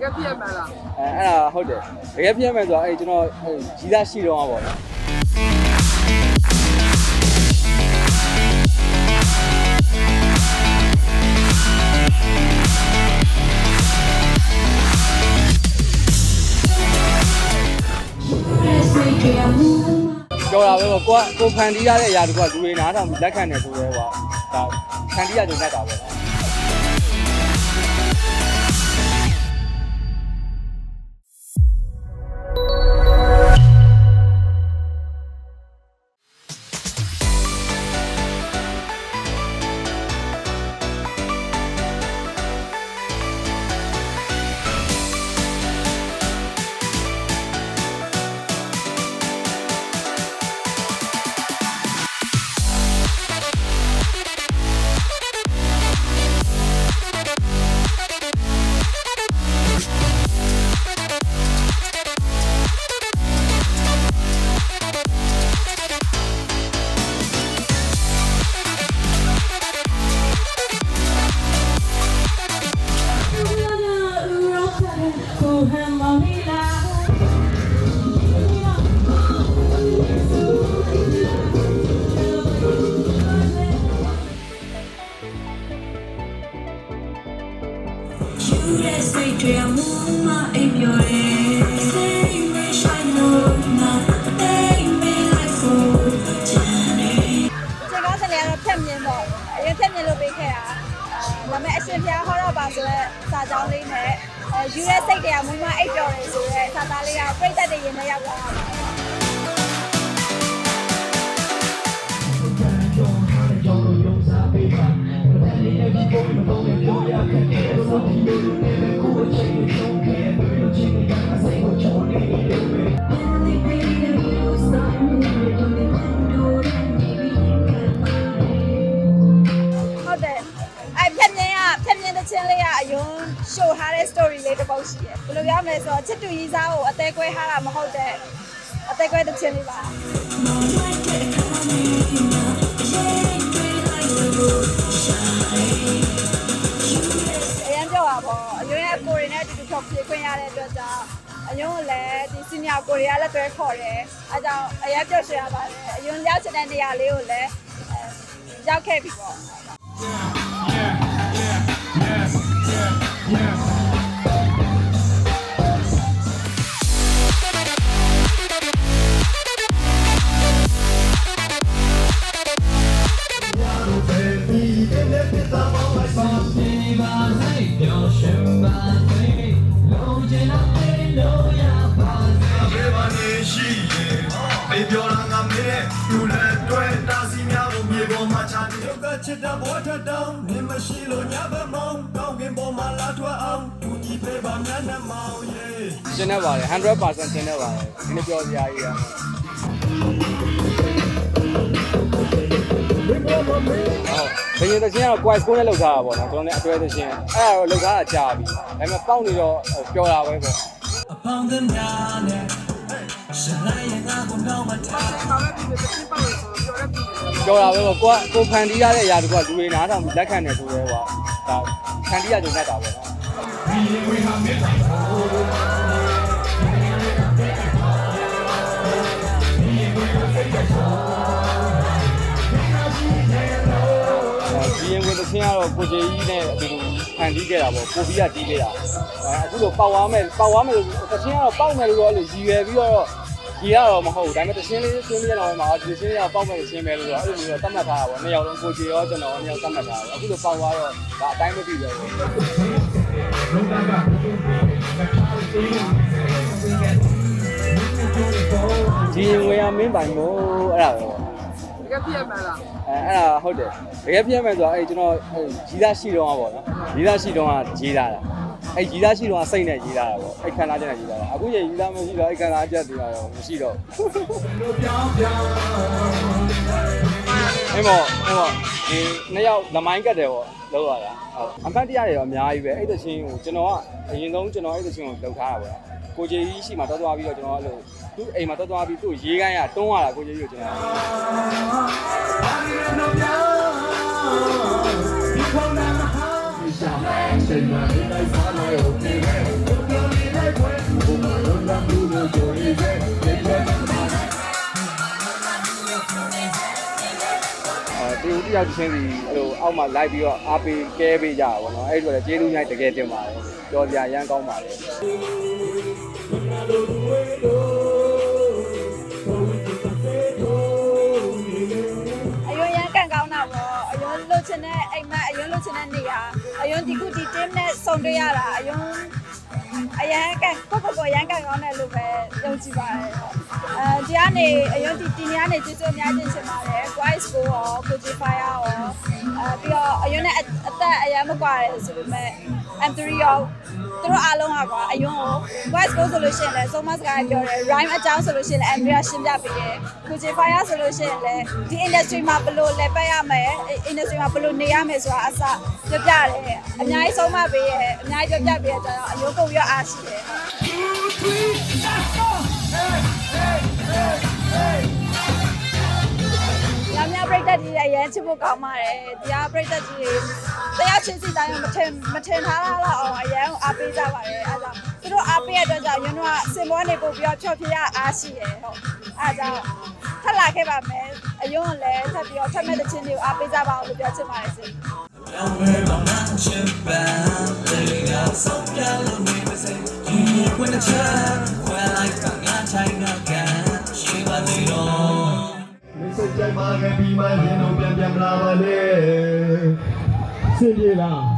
ကယ်ပြည့်မှန်လားအဲအဲ့ဒါဟုတ်တယ်တကယ်ပြည့်မယ်ဆိုတော့အဲ့ကျွန်တော်အဲ့ကြီးသားရှိတော့မှာပေါ့နော်ပြောတာပဲပေါ့ကိုကကိုဖန်တီးရတဲ့အရာတခုကလူတွေနားထောင်ပြီးလက်ခံတယ်ဆိုရဲကွာဒါဖန်တီးရကြုံတတ်တာပဲနော်စိတ်တွေမူမအိမ်ပြောတယ်စိတ်မဆိုင်လို့မတိတ်မလိုက်ဖို့ချမ်းနေချိန်ကောင်းစင်လေးကတော့ဖြတ်မြင်ပေါ့ အရင်ဖြတ်မြင်လို့ပေးခဲ့တာအဲဒါပေမဲ့အရှင်ဖျားဟောတော့ပါဆိုတော့စာကြောင်းလေးနဲ့အဲယူရဲစိတ်တွေကမူမအိတ်တော်တယ်ဆိုတော့စာသားလေးကပြိသက်တွေရင်ထဲရောက်သွားတာပါ တယ်ဘယ်လိုပြောမလဲဆိုတော့ချစ်တူကြီးစားကိုအသေးကွဲထားတာမဟုတ်တဲ့အသေးကွဲတဲ့ချင်းလေးပါအရင်ပြောတာပေါ့အယွန်းရဲ့ကိုရီနဲ့အတူတူဖြောဖြေခွင့်ရတဲ့အတွက်ကြောင့်အယွန်းကိုလည်းဒီစီနီယာကိုရီးယားလက်တွဲခေါ်တယ်အဲကြောင့်အရင်ပြောရှင်းရပါတယ်အယွန်းရောက်ချင်တဲ့နေရာလေးကိုလည်းအဲရောက်ခဲ့ပြီပေါ့ဘ ခချစ်တဲ့ဘောထတောင်းနင်းမရှိလို့ညဘက်မောင်းကောင်းကင်ပေါ်မှာလာထွက်အောင်သူကြီးပေးပါမျက်နှာမောင်းရဲ့ရှင်းနေပါတယ်100%ရှင်းနေပါတယ်ဒီနေ့ပြောစရာကြီးอ่ะဟုတ်ဘယ်ရင်တချင်းကတော့ quiz ကိုနဲ့လောက်ထားတာပေါ့နော်ကျွန်တော်လည်းအတွဲတချင်းအဲ့ဒါတော့လောက်ထားတာကြာပြီဒါပေမဲ့ပေါက်နေတော့ပြောတာပဲပေါ့အပေါင်းသမျှနဲ့ရှင်လိုက်ရင်ငါကိုတော့မထားဒါပဲပြည့်ပြည့်ပေါက်လို့ဆိုတော့ပြောရ ပြည့်ပြောတာပဲပေါ့ကိုကကိုဖန်တီးရတဲ့အရာတခုကလူတွေနားထောင်ပြီးလက်ခံတယ်ဆိုရဲကွာဒါဖန်တီးရကြုံတတ်တာပဲနော်ဒီရင်ဝင်တစ်ချင်းကတော့ကိုကြီးကြီးနဲ့အတူတူဖန်တီးခဲ့တာပေါ့ကိုပြီးကတီးခဲ့တာအဲအခုလိုပေါက်သွားမယ်ပေါက်သွားမယ်လို့တစ်ချင်းကတော့ပေါက်မယ်လို့တော့လို့ရည်ရွယ်ပြီးတော့ ကြီးရတော့မဟုတ်ဘူးဒါပေမဲ့တစ်ချင်းလေးရှင်းပြရတော့မှာဒီချင်းလေးကပေါက်မယ်ရှင်းမယ်လို့တော့အဲ့လိုမျိုးသတ်မှတ်ထားတာပေါ့နှစ်ယောက်လုံးကိုကြီးရောကျွန်တော်ရောနှစ်ယောက်သတ်မှတ်ထားတာပေါ့အခုလိုပေါက်သွားတော့ဒါအတိုင်းမသိပဲပေါ့ဒီရင်ဝင်ရမင်းပိုင်မို့အဲ့ဒါပဲပေါ့ တကယ်ပြည့်မှန်လားအဲအဲ့ဒါဟုတ်တယ်တကယ်ပြည့်မယ်ဆိုတော့အဲ့ကျွန်တော်အဲ့ကြီးသားရှိတော့ပါပေါ့နော်ကြီးသားရှိတော့ကကြီးသားတာအဲ့ကြီးသားရှိတော့စိတ်နဲ့ကြီးသားတာပေါ့အဲ့ခန္ဓာချက်နဲ့ကြီးသားတာအခုကျကြီးသားမရှိတော့အဲ့ခန္ဓာချက်တွေတော့မရှိတော့အဲ့မောအဲ့မောဒီနှစ်ယောက်လမိုင်းကတ်တယ်ပေါ့လောက်ရတာဟုတ်အဖတ်တရားတွေတော့အများကြီးပဲအဲ့တချင်းကိုကျွန်တော်ကအရင်ဆုံးကျွန်တော်အဲ့တချင်းကိုလောက်ထားတာပေါ့ကိုကြီးကြီးရှိမှတော်တော်ပြီးတော့ကျွန်တော်အဲ့လို သူ့အိမ်မှာသွားသွားပြီးသူ့ရေးခိုင်းရတွန်းရတာကိုကြီးကြီးကိုကျွန်တော်အဲဒီဦးတယောက်ချင်းစီဟိုအောက်မှာလိုက်ပြီးတော့အားပေးကဲပေးကြတာပေါ့နော်အဲ့ဒီတော့လည်းကျေးဇူးများတကယ်တင်ပါတယ်ကြော်ပြရမ်းကောင်းပါတယ် ဒီခုဒီ team နဲ့စုံတွေ့ရတာအယွန်းအရန်ကန်ကိုကိုကိုရန်ကန်ကောင်းတယ်လို့ပဲယုံကြည်ပါတယ်အဲဒီကနေအယွန်းဒီတင်ကနေကျေးဇူးအများကြီးရှင်ပါတယ် Quiet School ရော Coach Fire ရောအဲပြီးတော့အယွန်းနဲ့အသက်အရန်မကွာတယ်ဆိုပေမဲ့ M3 ရောသူတို့အားလုံးကကွာအယွန်းကို Quiet School ဆိုလို့ရှိရင်လည်း so much ကပြောတယ် rhyme အကြောင်းဆိုလို့ရှိရင်လည်း Andrea ရှင်းပြပေးတယ် Coach Fire ဆိုလို့ရှိရင်လည်းဒီ industry မှာဘယ်လိုလဲပတ်ရမယ် industry မှာဘယ်လိုနေရမယ်ဆိုတာအစပြပြတယ်အများကြီးဆုံးမပေးရဲ့အများကြီးပြပြပေးတဲ့ကြောင့်အယုံကုန်ပြီးတော့အားရှိတယ်ညမြ ပရိသတ်ကြီးရဲ့ရမ်းချစ်ဖို့ကောင်းပါတယ်တရားပရိသတ်ကြီးတွေတရားချင်းစီတိုင်းမထင်မထင်ထားတာတော့အောင်အရန်အားပေးကြပါတယ်အဲဒါသူတို့အားပေးရတဲ့အတွက်ကြောင့်ညွန်းတို့ကစင်ပေါ်နေပို့ပြီးတော့ဖြောဖြေရအားရှိတယ်ဟုတ်အဲဒါကြောင့်ထပ်လာခဲ့ပါမယ်အယုံလည်းထပ်ပြီးတော့ထပ်မဲ့တဲ့ချင်းတွေကိုအားပေးကြပါအောင်လို့ပြောချင်ပါတယ်ရှင် Don't worry about nothing bad. They got some yellow name to say. You when the child, စ္စကြိုင်မာခဲ့ပြီးမှရင်တော့ပြန်ပြန်လာပါလေစင်ပြေလား